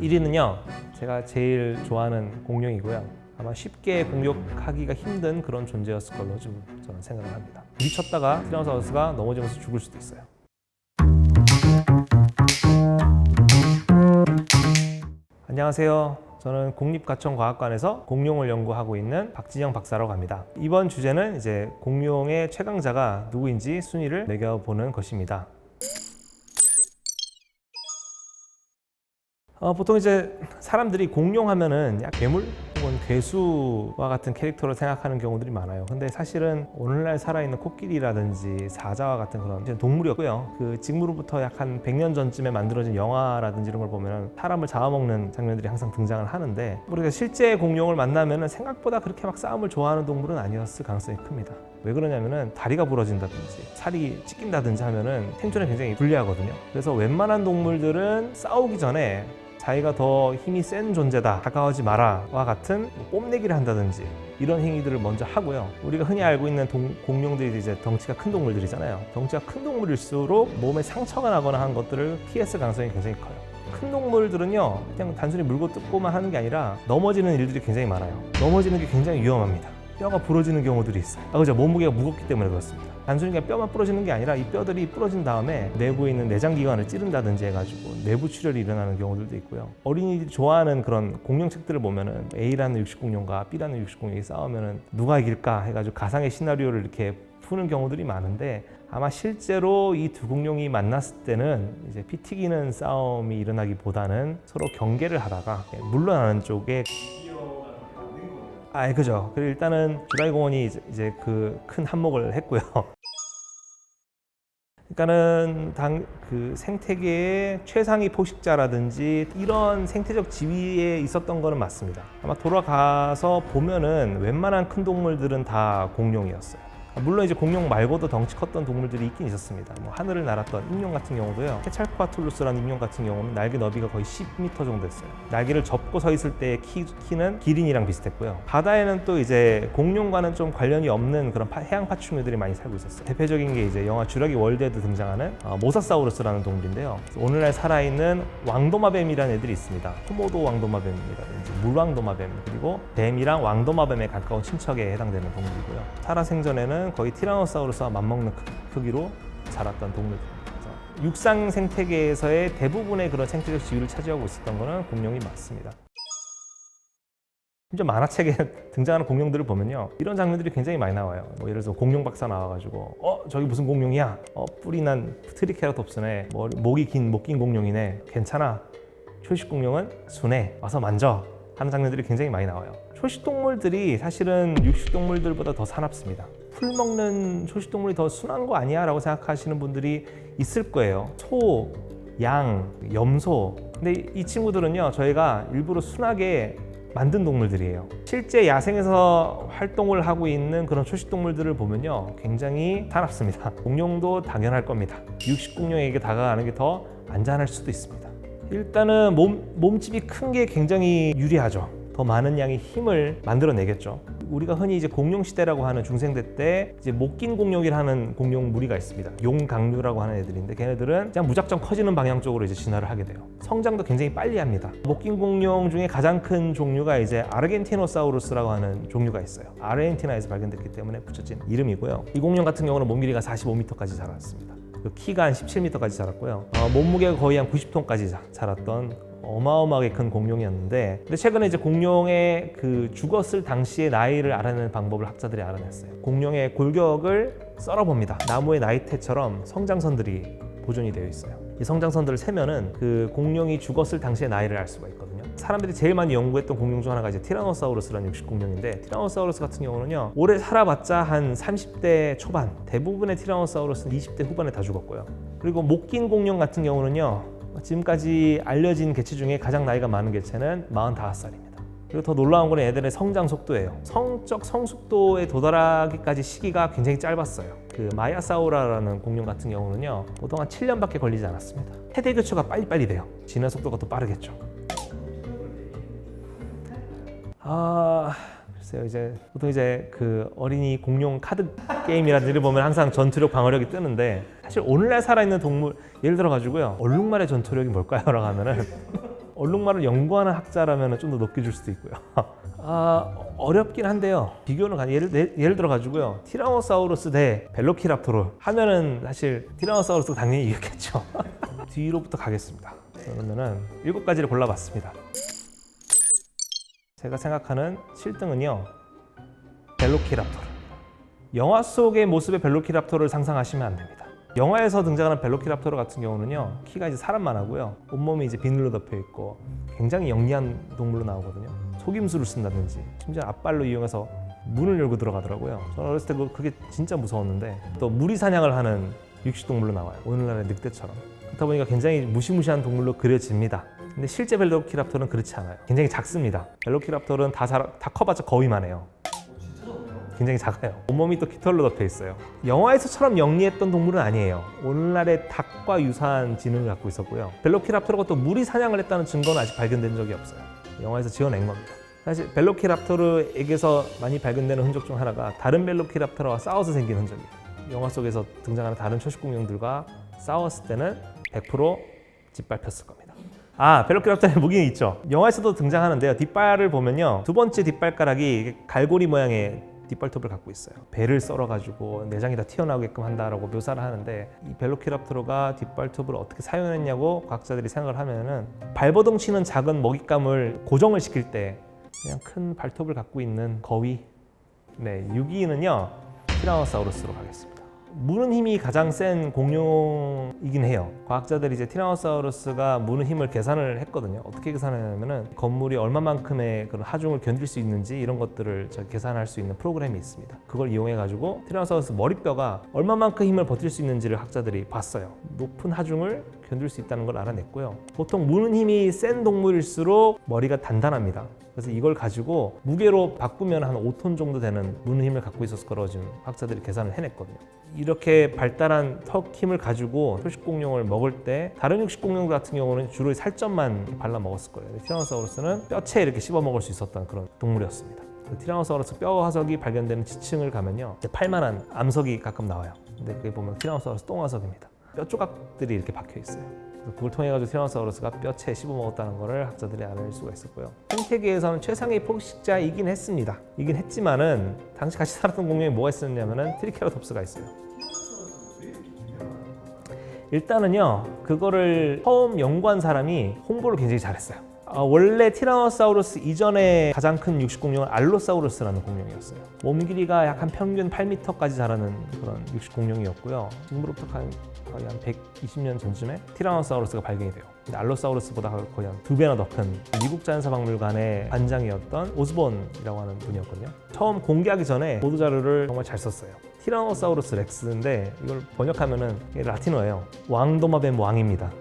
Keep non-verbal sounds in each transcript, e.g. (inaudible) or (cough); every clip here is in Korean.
1위는요 제가 제일 좋아하는 공룡이고요. 아마 쉽게 공격하기가 힘든 그런 존재였을 걸로 좀 저는 생각을 합니다. 부딪혔다가 티라노사우루스가 넘어지면서 죽을 수도 있어요. 안녕하세요. 저는 국립가천과학관에서 공룡을 연구하고 있는 박진영 박사라고 합니다. 이번 주제는 이제 공룡의 최강자가 누구인지 순위를 매겨보는 것입니다 어, 보통 이제 사람들이 공룡 하면은 약 괴물 혹은 괴수와 같은 캐릭터로 생각하는 경우들이 많아요. 근데 사실은 오늘날 살아있는 코끼리라든지 사자와 같은 그런 동물이었고요. 그 직무로부터 약 한 100년 전쯤에 만들어진 영화라든지 이런 걸 보면 사람을 잡아먹는 장면들이 항상 등장을 하는데 우리가 실제 공룡을 만나면은 생각보다 그렇게 막 싸움을 좋아하는 동물은 아니었을 가능성이 큽니다. 왜 그러냐면은 다리가 부러진다든지 살이 찢긴다든지 하면은 생존에 굉장히 불리하거든요. 그래서 웬만한 동물들은 싸우기 전에 자기가 더 힘이 센 존재다 가까워지 마라와 같은 뭐 뽐내기를 한다든지 이런 행위들을 먼저 하고요. 우리가 흔히 알고 있는 동- 공룡들이 이제 덩치가 큰 동물들이잖아요. 덩치가 큰 동물일수록 몸에 상처가 나거나 한 것들을 피했을 가능성이 굉장히 커요. 큰 동물들은요 그냥 단순히 물고 뜯고만 하는 게 아니라 넘어지는 일들이 굉장히 많아요. 넘어지는 게 굉장히 위험합니다 뼈가 부러지는 경우들이 있어요. 아 그죠? 몸무게가 무겁기 때문에 그렇습니다. 단순히 그냥 뼈만 부러지는 게 아니라 이 뼈들이 부러진 다음에 내부에 있는 내장기관을 찌른다든지 해가지고 내부 출혈이 일어나는 경우들도 있고요. 어린이들이 좋아하는 그런 공룡책들을 보면은 A라는 육식공룡과 B라는 육식공룡이 싸우면은 누가 이길까 해가지고 가상의 시나리오를 이렇게 푸는 경우들이 많은데 아마 실제로 이 두 공룡이 만났을 때는 이제 피 튀기는 싸움이 일어나기보다는 서로 경계를 하다가 물러나는 쪽에 아, 예, 그죠. 그리고 일단은 주라기 공원이 이제- 이제 그 큰 한몫을 했고요. (laughs) 그러니까는 당 그 생태계의 최상위 포식자라든지 이런 생태적 지위에 있었던 거는 맞습니다. 아마 돌아가서 보면은 웬만한 큰 동물들은 다 공룡이었어요. 물론 이제 공룡 말고도 덩치 컸던 동물들이 있긴 있었습니다. 뭐 하늘을 날았던 익룡 같은 경우도요. 케찰코아툴루스라는 익룡 같은 경우는 날개 너비가 거의 10m 정도 됐어요. 날개를 접고 서 있을 때의 키, 키는 기린이랑 비슷했고요. 바다에는 또 이제 공룡과는 좀 관련이 없는 그런 파- 해양 파충류들이 많이 살고 있었어요. 대표적인 게 이제 영화 주라기 월드에도 등장하는 어, 모사사우루스라는 동물인데요. 오늘날 살아있는 왕도마뱀이라는 애들이 있습니다. 코모도 왕도마뱀이라든지 물왕도마뱀 그리고 뱀이랑 왕도마뱀에 가까운 친척에 해당되는 동물이고요. 살아생전에는 거의 티라노사우루스와 맞먹는 크- 크기로 자랐던 동물들입니다. 육상 생태계에서의 대부분의 그런 생태적 지위를 차지하고 있었던 것은 공룡이 맞습니다. 심지어 만화책에 (laughs) 등장하는 공룡들을 보면요 이런 장면들이 굉장히 많이 나와요. 뭐 예를 들어서 공룡 박사 나와가지고 어 저기 무슨 공룡이야? 어 뿔이 난 트리케라톱스네 뭐 목이 긴못긴 공룡이네. 괜찮아. 초식 공룡은 순해. 와서 만져. 하는 장면들이 굉장히 많이 나와요 초식 동물들이 사실은 육식 동물들보다 더 사납습니다 풀 먹는 초식 동물이 더 순한 거 아니야 라고 생각하시는 분들이 있을 거예요 소, 양, 염소 근데 이 친구들은요 저희가 일부러 순하게 만든 동물들이에요. 실제 야생에서 활동을 하고 있는 그런 초식 동물들을 보면요, 굉장히 사납습니다. (laughs) 공룡도 당연할 겁니다. 육식 공룡에게 다가가는 게 더 안전할 수도 있습니다. 일단은 몸 몸집이 큰 게 굉장히 유리하죠. 더 많은 양의 힘을 만들어내겠죠. 우리가 흔히 이제 공룡 시대라고 하는 중생대 때 이제 못긴 공룡이라는 공룡 무리가 있습니다. 용강류라고 하는 애들인데 걔네들은 그냥 무작정 커지는 방향 쪽으로 이제 진화를 하게 돼요. 성장도 굉장히 빨리 합니다. 못긴 공룡 중에 가장 큰 종류가 이제 아르겐티노사우루스라고 하는 종류가 있어요. 아르헨티나에서 발견됐기 때문에 붙여진 이름이고요. 이 공룡 같은 경우는 몸 길이가 45m까지 자랐습니다. 그 키가 한 17m까지 자랐고요. 어, 몸무게가 거의 한 90톤까지 자, 자랐던 어마어마하게 큰 공룡이었는데 근데 최근에 이제 공룡의 그 죽었을 당시의 나이를 알아내는 방법을 학자들이 알아냈어요. 공룡의 골격을 썰어봅니다. 나무의 나이테처럼 성장선들이 보존이 되어 있어요. 이 성장선들을 세면은 그 공룡이 죽었을 당시의 나이를 알 수가 있거든요. 사람들이 제일 많이 연구했던 공룡 중 하나가 이제 티라노사우루스라는 육식 공룡인데 티라노사우루스 같은 경우는요 오래 살아봤자 한 30대 초반 대부분의 티라노사우루스는 20대 후반에 다 죽었고요. 그리고 목 긴 공룡 같은 경우는요 지금까지 알려진 개체 중에 가장 나이가 많은 개체는 45살입니다. 그리고 더 놀라운 건 얘들의 성장 속도예요. 성적 성숙도에 도달하기까지 시기가 굉장히 짧았어요. 그 마야사우라라는 공룡 같은 경우는요, 보통 한 7년밖에 걸리지 않았습니다. 세대 교체가 빨리빨리 돼요. 진화 속도가 더 빠르겠죠. 아, 글쎄요, 이제 보통 이제 그 어린이 공룡 카드 게임이라든지 를 보면 항상 전투력 방어력이 뜨는데 사실 오늘날 살아있는 동물 예를 들어 가지고요 얼룩말의 전투력이 뭘까요? 라고 하면은 (laughs) 얼룩말을 연구하는 학자라면 좀 더 높게 줄 수도 있고요. (laughs) 아, 어렵긴 한데요. 비교는 가 예를 내- 예를 들어 가지고요. 티라노사우루스 대 벨로키랍토르 하면은 사실 티라노사우루스가 당연히 이겼겠죠. (laughs) 뒤로부터 가겠습니다. 그러면은 일곱 가지를 골라봤습니다. 제가 생각하는 7등은요. 벨로키랍토르. 영화 속의 모습의 벨로키랍토르를 상상하시면 안 됩니다. 영화에서 등장하는 벨로키랍토르 같은 경우는요 키가 이제 사람만 하고요 온몸이 이제 비늘로 덮여 있고 굉장히 영리한 동물로 나오거든요 속임수를 쓴다든지 심지어 앞발로 이용해서 문을 열고 들어가더라고요 저는 어렸을 때 그- 그게 진짜 무서웠는데 또 무리 사냥을 하는 육식동물로 나와요 오늘날의 늑대처럼 그렇다 보니까 굉장히 무시무시한 동물로 그려집니다 근데 실제 벨로키랍토르는 그렇지 않아요 굉장히 작습니다 벨로키랍토르는 다, 자- 다 커봤자 거위만 해요 굉장히 작아요. 온몸이 또 깃털로 덮여 있어요. 영화에서처럼 영리했던 동물은 아니에요. 오늘날의 닭과 유사한 지능을 갖고 있었고요. 벨로키랍토르가 또 무리 사냥을 했다는 증거는 아직 발견된 적이 없어요. 영화에서 지어낸 겁니다. 사실 벨로키랍토르에게서 많이 발견되는 흔적 중 하나가 다른 벨로키랍토르와 싸워서 생긴 흔적이에요. 영화 속에서 등장하는 다른 초식공룡들과 싸웠을 때는 100% 짓밟혔을 겁니다. 아, 벨로키랍토르의 (laughs) 무기는 있죠. 영화에서도 등장하는데요. 뒷발을 보면요. 두 번째 뒷발가락이 갈고리 모양의 뒷발톱을 갖고 있어요. 배를 썰어가지고 내장이 다 튀어나오게끔 한다라고 묘사를 하는데 이 벨로키랍토르가 뒷발톱을 어떻게 사용했냐고 과학자들이 생각을 하면은 발버둥 치는 작은 먹잇감을 고정을 시킬 때 그냥 큰 발톱을 갖고 있는 거위. 네, 6위는요. 티라노사우루스로 가겠습니다. 무는 힘이 가장 센 공룡이긴 해요. 과학자들이 이제 티라노사우루스가 무는 힘을 계산을 했거든요. 어떻게 계산하냐면은 건물이 얼마만큼의 그런 하중을 견딜 수 있는지 이런 것들을 저 계산할 수 있는 프로그램이 있습니다. 그걸 이용해 가지고 티라노사우루스 머리뼈가 얼마만큼 힘을 버틸 수 있는지를 학자들이 봤어요. 높은 하중을 견딜 수 있다는 걸 알아냈고요. 보통 무는 힘이 센 동물일수록 머리가 단단합니다. 그래서 이걸 가지고 무게로 바꾸면 한 5톤 정도 되는 무는 힘을 갖고 있었을 거라고 지금 학자들이 계산을 해냈거든요. 이렇게 발달한 턱 힘을 가지고 초식공룡을 먹을 때 다른 육식공룡 같은 경우는 주로 살점만 발라 먹었을 거예요. 티라노사우루스는 뼈채 이렇게 씹어 먹을 수 있었던 그런 동물이었습니다. 그 티라노사우루스 뼈 화석이 발견되는 지층을 가면요, 팔만한 암석이 가끔 나와요. 근데 그게 보면 티라노사우루스 똥화석입니다. 뼈 조각들이 이렇게 박혀 있어요. 그걸 통해 가지고 티라노사우루스가 뼈채 씹어 먹었다는 것을 학자들이 알아낼 수가 있었고요. 생태계에서는 최상의 포식자이긴 했습니다. 이긴 했지만은 당시 같이 살았던 공룡이 뭐가 있었냐면은 트리케라톱스가 있어요. 일단은요 그거를 처음 연구한 사람이 홍보를 굉장히 잘했어요. 아, 원래 티라노사우루스 이전에 가장 큰 육식 공룡은 알로사우루스라는 공룡이었어요. 몸 길이가 약 한 평균 8m까지 자라는 그런 육식 공룡이었고요. 지금으로부터 한, 거의 한 120년 전쯤에 티라노사우루스가 발견이 돼요. 근데 알로사우루스보다 거의 한 두 배나 더 큰 미국 자연사박물관의 관장이었던 오스본이라고 하는 분이었거든요. 처음 공개하기 전에 보도 자료를 정말 잘 썼어요. 티라노사우루스 렉스인데 이걸 번역하면은 라틴어예요. 왕도마뱀 왕입니다.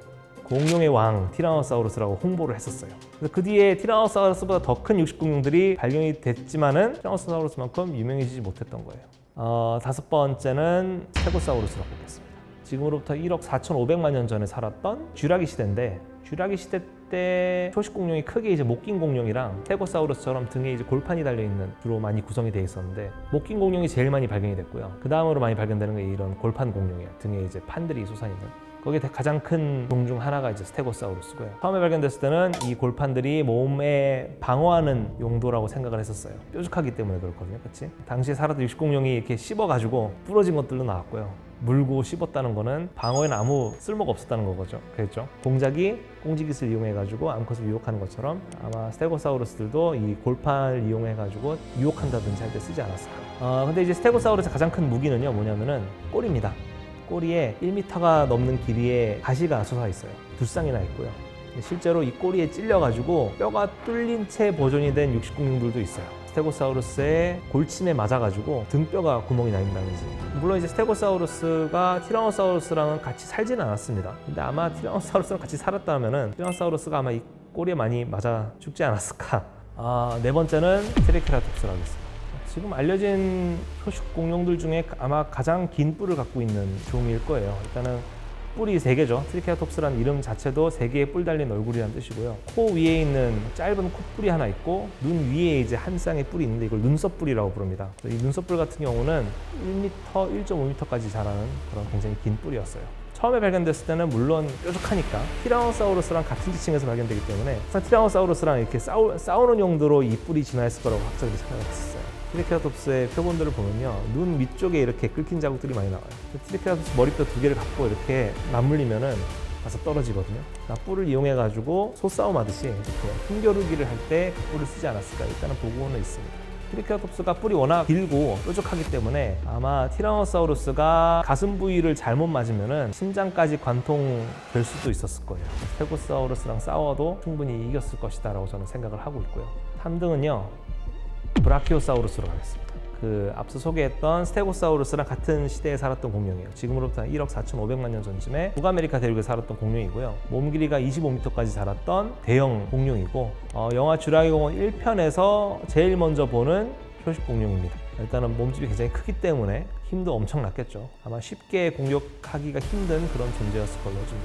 공룡의 왕 티라노사우루스라고 홍보를 했었어요. 그래서 그 뒤에 티라노사우루스보다 더 큰 육식공룡들이 발견이 됐지만은 티라노사우루스만큼 유명해지지 못했던 거예요. 어, 다섯 번째는 스테고사우루스라고 보겠습니다. 지금으로부터 1억 4,500만 년 전에 살았던 쥐라기 시대인데 쥐라기 시대 때 초식 공룡이 크게 이제 목긴 공룡이랑 스테고사우루스처럼 등에 이제 골판이 달려 있는 주로 많이 구성이 되어 있었는데 목긴 공룡이 제일 많이 발견이 됐고요. 그 다음으로 많이 발견되는 게 이런 골판 공룡이에요. 등에 이제 판들이 솟아 있는. 거기에 가장 큰 종 중 하나가 이제 스테고사우루스고요. 처음에 발견됐을 때는 이 골판들이 몸에 방어하는 용도라고 생각을 했었어요. 뾰족하기 때문에 그렇거든요. 그렇지? 당시에 살았던 육식공룡이 이렇게 씹어가지고 부러진 것들도 나왔고요. 물고 씹었다는 거는 방어에는 아무 쓸모가 없었다는 거죠. 그랬죠. 공작이 꽁지깃을 이용해가지고 암컷을 유혹하는 것처럼 아마 스테고사우루스들도 이 골판을 이용해가지고 유혹한다든지 할 때 쓰지 않았을까. 어, 근데 이제 스테고사우루스의 가장 큰 무기는요, 뭐냐면은 꼬리입니다. 꼬리에 1m가 넘는 길이의 가시가 솟아 있어요. 두 쌍이나 있고요. 실제로 이 꼬리에 찔려가지고 뼈가 뚫린 채 보존이 된 육식공룡들도 있어요. 스테고사우루스의 골침에 맞아가지고 등뼈가 구멍이 나 있다든지. 물론 이제 스테고사우루스가 티라노사우루스랑은 같이 살지는 않았습니다. 근데 아마 티라노사우루스랑 같이 살았다면은 티라노사우루스가 아마 이 꼬리에 많이 맞아 죽지 않았을까. 아, 네 번째는 트리케라톱스라고 있습니다. 지금 알려진 초식 공룡들 중에 아마 가장 긴 뿔을 갖고 있는 종일 거예요. 일단은 뿔이 세 개죠. 트리케라톱스라는 이름 자체도 세 개의 뿔 달린 얼굴이라는 뜻이고요. 코 위에 있는 짧은 콧뿔이 하나 있고 눈 위에 이제 한 쌍의 뿔이 있는데 이걸 눈썹뿔이라고 부릅니다. 이 눈썹뿔 같은 경우는 1m, 1.5m까지 자라는 그런 굉장히 긴 뿔이었어요. 처음에 발견됐을 때는 물론 뾰족하니까 티라노사우루스랑 같은 지층에서 발견되기 때문에 항상 티라노사우루스랑 이렇게 싸우, 싸우는 용도로 이 뿔이 진화했을 거라고 학자들이 생각했었어요. 트리케라톱스의 표본들을 보면요 눈 위쪽에 이렇게 끓긴 자국들이 많이 나와요. 트리케라톱스 머리뼈 두 개를 갖고 이렇게 맞물리면은 가서 떨어지거든요. 그러니까 뿔을 이용해 가지고 소싸움 하듯이 힘겨루기를 할때그 뿔을 쓰지 않았을까 일단은 보고는 있습니다. 트리케라톱스가 뿔이 워낙 길고 뾰족하기 때문에 아마 티라노사우루스가 가슴 부위를 잘못 맞으면은 심장까지 관통될 수도 있었을 거예요. 스테고사우루스랑 싸워도 충분히 이겼을 것이다라고 저는 생각을 하고 있고요. 3등은요 브라키오사우루스로 가겠습니다. 그 앞서 소개했던 스테고사우루스랑 같은 시대에 살았던 공룡이에요. 지금으로부터 한 1억 4,500만 년 전쯤에 북아메리카 대륙에 살았던 공룡이고요. 몸 길이가 25m까지 자랐던 대형 공룡이고 어, 영화 주라기 공원 1편에서 제일 먼저 보는 초식 공룡입니다. 일단은 몸집이 굉장히 크기 때문에 힘도 엄청났겠죠. 아마 쉽게 공격하기가 힘든 그런 존재였을 걸로 좀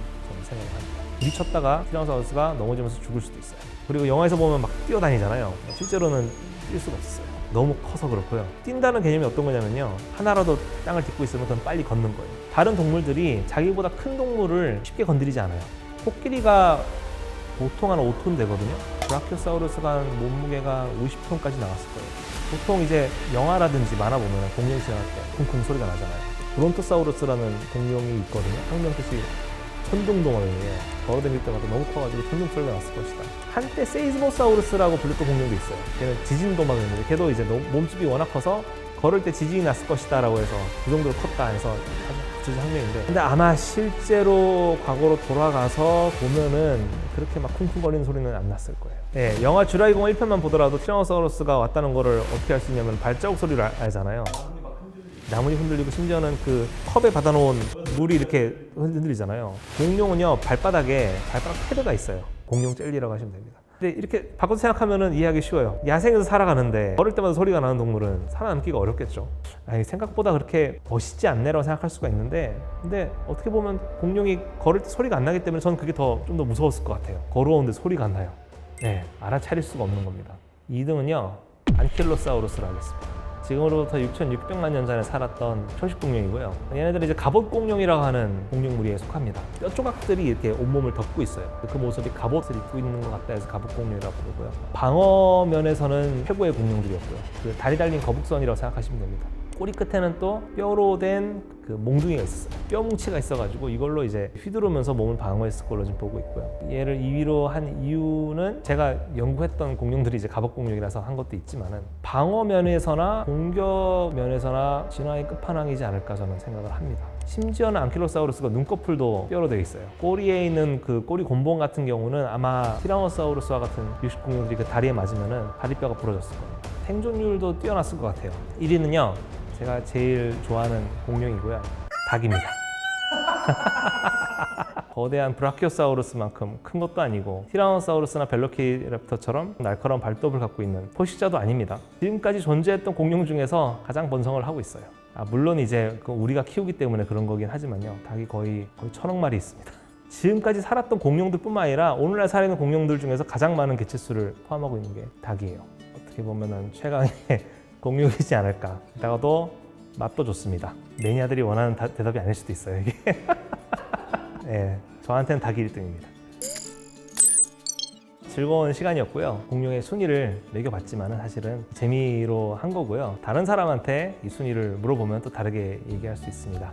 생각을 합니다. 부딪혔다가 티라노사우루스가 넘어지면서 죽을 수도 있어요. 그리고 영화에서 보면 막 뛰어다니잖아요. 실제로는 뛸 수가 없었어요. 너무 커서 그렇고요. 뛴다는 개념이 어떤 거냐면요. 하나라도 땅을 딛고 있으면 그건 빨리 걷는 거예요. 다른 동물들이 자기보다 큰 동물을 쉽게 건드리지 않아요. 코끼리가 보통 한 5톤 되거든요. 브라키오사우루스가 한 몸무게가 50톤까지 나갔을 거예요. 보통 이제 영화라든지 만화 보면 공룡 지나갈 때 쿵쿵 소리가 나잖아요. 브론토사우루스라는 공룡이 있거든요. 학명 뜻이 천둥동어예요. 걸어다닐 때마다 너무 커가지고 천둥 소리가 났을 것이다. 한때 세이즈모사우루스라고 불렸던 공룡도 있어요. 걔는 지진도막이었는데 걔도 이제 몸집이 워낙 커서 걸을 때 지진이 났을 것이다라고 해서 그 정도로 컸다 해서 아주 구체적 학명인데 근데 아마 실제로 과거로 돌아가서 보면은 그렇게 막 쿵쿵거리는 소리는 안 났을 거예요. 네, 영화 주라기 공원 1편만 보더라도 티라노사우루스가 왔다는 거를 어떻게 알 수 있냐면 발자국 소리를 알- 알잖아요. 나무이 흔들리고 심지어는 그 컵에 받아놓은 물이 이렇게 흔들리잖아요. 공룡은요 발바닥에 발바닥 패드가 있어요. 공룡 젤리라고 하시면 됩니다. 근데 이렇게 바꿔서 생각하면 이해하기 쉬워요. 야생에서 살아가는데 걸을 때마다 소리가 나는 동물은 살아남기가 어렵겠죠. 아니 생각보다 그렇게 멋있지 않네라고 생각할 수가 있는데 근데 어떻게 보면 공룡이 걸을 때 소리가 안 나기 때문에 저는 그게 더 좀 더 무서웠을 것 같아요. 걸어오는데 소리가 안 나요. 네, 알아차릴 수가 없는 겁니다. 2등은요 안킬로사우루스로 하겠습니다. 지금으로부터 6,600만 년 전에 살았던 초식 공룡이고요. 얘네들은 이제 갑옷 공룡이라고 하는 공룡 무리에 속합니다. 뼈 조각들이 이렇게 온몸을 덮고 있어요. 그 모습이 갑옷을 입고 있는 것 같다 해서 갑옷 공룡이라고 부르고요. 방어 면에서는 최고의 공룡들이었고요. 그 다리 달린 거북선이라고 생각하시면 됩니다. 꼬리 끝에는 또 뼈로 된 그 몽둥이가 있었어요. 뼈 뭉치가 있어가지고 이걸로 이제 휘두르면서 몸을 방어했을 걸로 지금 보고 있고요. 얘를 2위로 한 이유는 제가 연구했던 공룡들이 이제 갑옷 공룡이라서 한 것도 있지만은 방어 면에서나 공격 면에서나 진화의 끝판왕이지 않을까 저는 생각을 합니다. 심지어는 안킬로사우루스가 눈꺼풀도 뼈로 되어 있어요. 꼬리에 있는 그 꼬리 곤봉 같은 경우는 아마 티라노사우루스와 같은 육식 공룡들이 그 다리에 맞으면은 다리뼈가 부러졌을 거예요. 생존율도 뛰어났을 것 같아요. 1위는요. 제가 제일 좋아하는 공룡이고요. 닭입니다. (laughs) 거대한 브라키오사우루스만큼 큰 것도 아니고 티라노사우루스나 벨로키랩터처럼 날카로운 발톱을 갖고 있는 포식자도 아닙니다. 지금까지 존재했던 공룡 중에서 가장 번성을 하고 있어요. 아, 물론 이제 그 우리가 키우기 때문에 그런 거긴 하지만요. 닭이 거의 거의 천억 마리 있습니다. (laughs) 지금까지 살았던 공룡들뿐만 아니라 오늘날 살아있는 공룡들 중에서 가장 많은 개체수를 포함하고 있는 게 닭이에요. 어떻게 보면은 최강의 공룡이지 않을까. 게다가도 맛도 좋습니다. 매니아들이 원하는 다- 대답이 아닐 수도 있어요. 이게. (laughs) 예, 저한테는 닭이 1등입니다. 즐거운 시간이었고요. 공룡의 순위를 매겨봤지만 사실은 재미로 한 거고요. 다른 사람한테 이 순위를 물어보면 또 다르게 얘기할 수 있습니다.